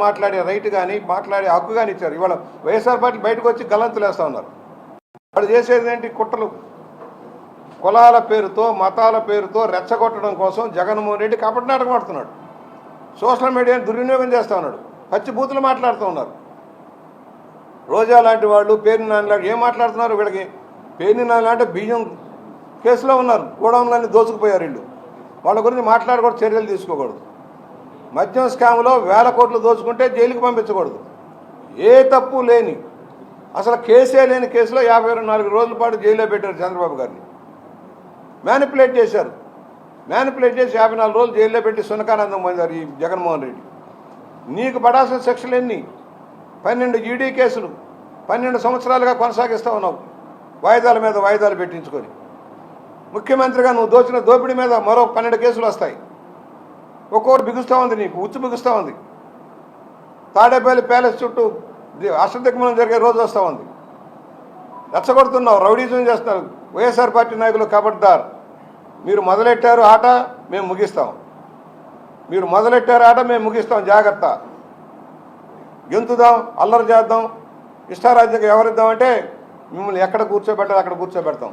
మాట్లాడే రైట్ కానీ మాట్లాడే హక్కు కానీ ఇచ్చారు. ఇవాళ వైఎస్ఆర్ పార్టీ బయటకు వచ్చి గల్లంతులు వేస్తూ ఉన్నారు. వాళ్ళు చేసేది ఏంటి? కుట్రలు. కులాల పేరుతో మతాల పేరుతో రెచ్చగొట్టడం కోసం జగన్మోహన్ రెడ్డి కపట నాటకం ఆడుతున్నాడు. సోషల్ మీడియాని దుర్వినియోగం చేస్తూ ఉన్నాడు. పచ్చి బూతులు మాట్లాడుతూ ఉన్నారు. రోజా లాంటి వాళ్ళు పేరు నాన్న లాంటి ఏం మాట్లాడుతున్నారు వీళ్ళకి? పేరు నాన్న అంటే బియ్యం కేసులో ఉన్నారు. గోడౌన్లన్నీ దోచుకుపోయారు వీళ్ళు. వాళ్ళ గురించి మాట్లాడకూడదు చర్యలు తీసుకోకూడదు. మద్యం స్కామ్లో వేల కోట్లు దోచుకుంటే జైలుకి పంపించకూడదు. ఏ తప్పు లేని అసలు కేసే లేని కేసులో యాభై నాలుగు రోజుల పాటు జైల్లో పెట్టారు చంద్రబాబు గారిని. మ్యానిపులేట్ చేశారు. మ్యానిపులేట్ చేసి యాభై నాలుగు రోజులు జైల్లో పెట్టి సునకానందం పొందారు ఈ జగన్మోహన్ రెడ్డి. నీకు పడాల్సిన శిక్షలు ఎన్ని? పన్నెండు ఈడీ కేసులు. పన్నెండు సంవత్సరాలుగా కొనసాగిస్తూ ఉన్నావు. వాయిదాల మీద వాయిదాలు పెట్టించుకొని. ముఖ్యమంత్రిగా నువ్వు దోచిన దోపిడీ మీద మరో పన్నెండు కేసులు వస్తాయి. ఒక్కొక్కరు బిగుస్తూ ఉంది నీకు ఉచ్చు బిగుస్తూ ఉంది. తాడేపల్లి ప్యాలెస్ చుట్టూ అష్టదిగ్మలం జరిగే రోజు వస్తూ ఉంది. రెచ్చగొడుతున్నావు రౌడీజం చేస్తున్నారు. వైఎస్ఆర్ పార్టీ నాయకులు కబడ్దారు. మీరు మొదలెట్టారు ఆట మేము ముగిస్తాం. మీరు మొదలెట్టారు ఆట మేము ముగిస్తాం జాగ్రత్త. గెంతుదాం అల్లరి చేద్దాం ఇష్టారాజ్యంగా ఎవరిద్దామంటే మిమ్మల్ని ఎక్కడ కూర్చోబెట్టాలి అక్కడ కూర్చోబెడతాం.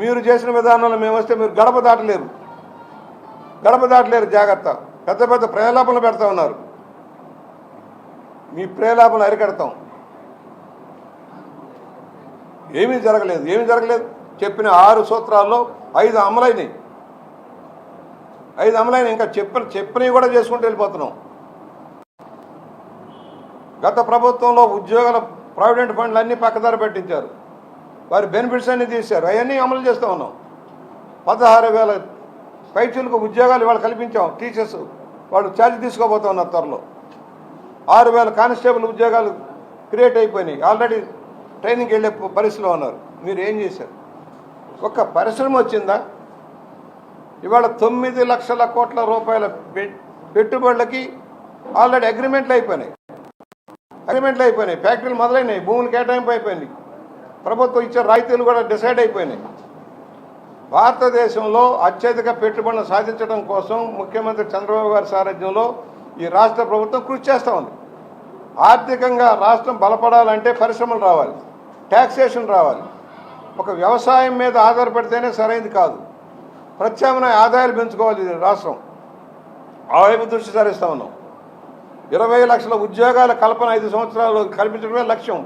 మీరు చేసిన విధానంలో మేము వస్తే మీరు గడప దాటలేరు. గడప దాటలేరు జాగ్రత్త. పెద్ద పెద్ద ప్రేలాపనలు పెడతా ఉన్నారు. మీ ప్రేలాపనలు అరికడతాం. ఏమీ జరగలేదు ఏమీ జరగలేదు. చెప్పిన ఆరు సూత్రాల్లో ఐదు అమలైనవి ఐదు అమలైన ఇంకా చెప్పిన చెప్పినవి కూడా చేసుకుంటూ వెళ్ళిపోతున్నాం. గత ప్రభుత్వంలో ఉద్యోగాల ప్రావిడెంట్ ఫండ్లు అన్నీ పక్కదారి పెట్టించారు. వారి బెనిఫిట్స్ అన్నీ తీశారు. అవన్నీ అమలు చేస్తూ ఉన్నాం. పదహారు వేల పైచులకు ఉద్యోగాలు ఇవాళ కల్పించాం టీచర్స్ వాళ్ళు ఛార్జ్ తీసుకోబోతా ఉన్నారు త్వరలో. ఆరు వేల కానిస్టేబుల్ ఉద్యోగాలు క్రియేట్ అయిపోయినాయి. ఆల్రెడీ ట్రైనింగ్కి వెళ్ళే పరిస్థితిలో ఉన్నారు. మీరు ఏం చేశారు? ఒక్క పరిశ్రమ వచ్చిందా? ఇవాళ తొమ్మిది లక్షల కోట్ల రూపాయల పెట్టుబడులకి ఆల్రెడీ అగ్రిమెంట్లు అయిపోయినాయి. అగ్రిమెంట్లు అయిపోయినాయి. ఫ్యాక్టరీలు మొదలైనాయి. భూములు కేటాయింపు అయిపోయింది. ప్రభుత్వం ఇచ్చే రాయితీలు కూడా డిసైడ్ అయిపోయినాయి. భారతదేశంలో అత్యధిక పెట్టుబడులు సాధించడం కోసం ముఖ్యమంత్రి చంద్రబాబు గారి సారథ్యంలో ఈ రాష్ట్ర ప్రభుత్వం కృషి చేస్తూ ఉంది. ఆర్థికంగా రాష్ట్రం బలపడాలంటే పరిశ్రమలు రావాలి ట్యాక్సేషన్ రావాలి. ఒక వ్యవసాయం మీద ఆధారపడితేనే సరైనది కాదు. ప్రత్యామ్నాయ ఆదాయాలు పెంచుకోవాలి రాష్ట్రం. ఆ వైపు దృష్టి సారిస్తూ ఉన్నాం. ఇరవై లక్షల ఉద్యోగాల కల్పన ఐదు సంవత్సరాలు కల్పించడమే లక్ష్యం.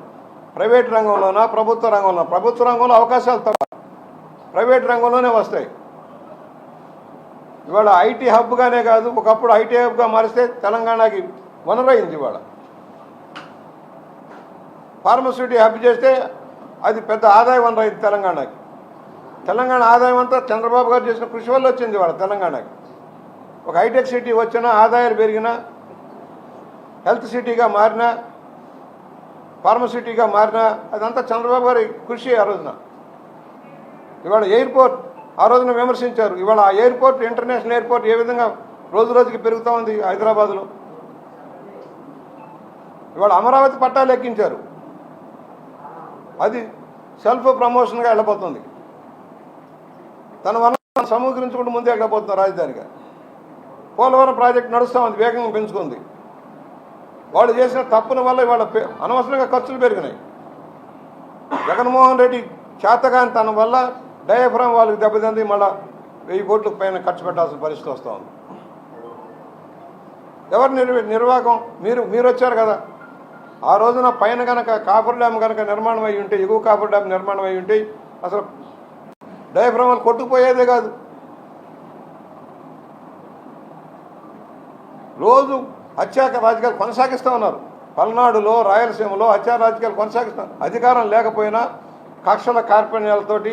ప్రైవేట్ రంగంలోనా ప్రభుత్వ రంగంలో ప్రభుత్వ రంగంలో అవకాశాలు తక్కువ. ప్రైవేట్ రంగంలోనే వస్తాయి. ఇవాళ ఐటీ హబ్గానే కాదు ఒకప్పుడు ఐటీ హబ్గా మారిస్తే తెలంగాణకి వనరైంది ఇవాళ. ఫార్మసిటీ హబ్ చేస్తే అది పెద్ద ఆదాయ వనరైంది తెలంగాణకి. తెలంగాణ ఆదాయం అంతా చంద్రబాబు గారు చేసిన కృషి వల్ల వచ్చింది ఇవాళ తెలంగాణకి. ఒక హైటెక్ సిటీ వచ్చినా ఆదాయాలు పెరిగినా హెల్త్ సిటీగా మారినా ఫార్మసిటీగా మారినా అదంతా చంద్రబాబు గారి కృషి ఆ రోజున. ఇవాళ ఎయిర్పోర్ట్ ఆ రోజున విమర్శించారు. ఇవాళ ఆ ఎయిర్పోర్ట్ ఇంటర్నేషనల్ ఎయిర్పోర్ట్ ఏ విధంగా రోజు రోజుకి పెరుగుతూ ఉంది హైదరాబాద్లో? ఇవాళ అమరావతి పట్టాలు లెక్కించారు అది సెల్ఫ్ ప్రమోషన్గా వెళ్ళబోతుంది. తన వల్ల సమీకరించుకుంటూ ముందే వెళ్ళబోతుంది రాజధానిగా. పోలవరం ప్రాజెక్ట్ నడుస్తూ ఉంది వేగంగా పెంచుకుంది. వాళ్ళు చేసిన తప్పుల వల్ల ఇవాళ అనవసరంగా ఖర్చులు పెరిగినాయి. జగన్మోహన్ రెడ్డి చేతగాని తన వల్ల డయాఫ్రామ్ వాళ్ళకి దెబ్బతింది మళ్ళా వెయ్యి కోట్ల పైన ఖర్చు పెట్టాల్సిన పరిస్థితి వస్తూ ఉంది ఎవరు నిర్వ నిర్వాహకం? మీరు మీరు వచ్చారు కదా. ఆ రోజున పైన కనుక కాపర్ డ్యామ్ కనుక నిర్మాణం అయి ఉంటే ఎగువ కాపర్ డ్యామ్ నిర్మాణం అయి ఉంటే అసలు డయాఫ్రామాలు వాళ్ళు కొట్టుకుపోయేదే కాదు. రోజు హత్యాక రాజకీయాలు కొనసాగిస్తూ ఉన్నారు. పల్నాడులో రాయలసీమలో హత్యా రాజకీయాలు కొనసాగిస్తున్నారు అధికారం లేకపోయినా కక్షల కార్పణ్యాలతోటి